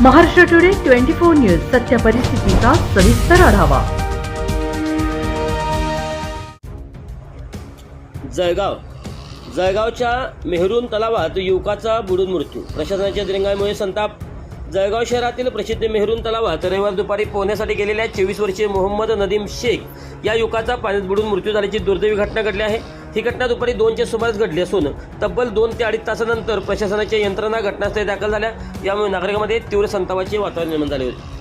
Maharashtra today twenty four news सत्य परिस्थितीचा सविस्तर आढावा. जळगाव. जळगावच्या मेहरून तलावात युवकाचा बुडून मृत्यू. प्रशासनाच्या दिरंगाईमुळे संताप. जळगाव शहरातील प्रसिद्ध मेहरून तलावात रविवार दुपारी पोहण्यासाठी गेलेल्या चोवीस वर्षीय मोहम्मद नदीम शेख या युवकाचा पाण्यात बुडून मृत्यू झाल्याची दुर्दैवी घटना घडली आहे. ही घटना दुपारी दोनच्या सुमारास घडली असून तब्बल दोन ते अडीच तासानंतर प्रशासनाच्या यंत्रणा घटनास्थळी दाखल झाल्या. यामुळे नागरिकांमध्ये तीव्र संतापाचे वातावरण निर्माण झाले होते.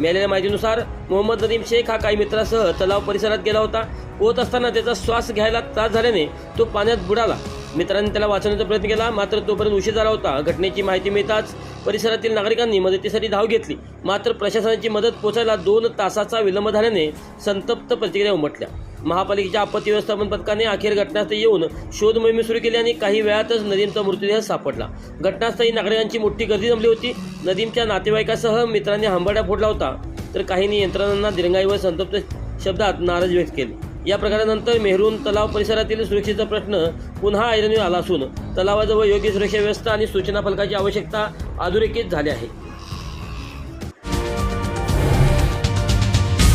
मिळालेल्या माहितीनुसार मोहम्मद नदीम शेख हा काही मित्रासह तलाव परिसरात गेला होता. पोहत असताना त्याचा श्वास घ्यायला त्रास झाल्याने तो पाण्यात बुडाला. मित्रांनी त्याला वाचवण्याचा प्रयत्न केला मात्र तोपर्यंत उशीर झाला होता. घटनेची माहिती मिळताच परिसरातील नागरिकांनी मदतीसाठी धाव घेतली. मात्र प्रशासनाची मदत पोहोचायला दोन तासाचा विलंब झाल्याने संतप्त प्रतिक्रिया उमटल्या. महापालिकेच्या आपत्ती व्यवस्थापन पथकाने अखेर घटनास्थळी येऊन शोध मोहीम सुरू केली आणि काही वेळातच नदीमचा मृतदेह सापडला. घटनास्थळी नागरिकांची मोठी गर्दी जमली होती. नदीमच्या नातेवाईकासह मित्रांनी हंबाडा फोडला होता तर काहींनी यंत्रणांना दिरंगाईवर संतप्त शब्दात नाराज व्यक्त केले. या प्रकारानंतर मेहरून तलाव परिसरातील सुरक्षेचा प्रश्न पुन्हा ऐरणीवर आला असून तलावाजवळ योग्य सुरक्षा व्यवस्था आणि सूचना फलकाची आवश्यकता अधोरेखित झाली आहे.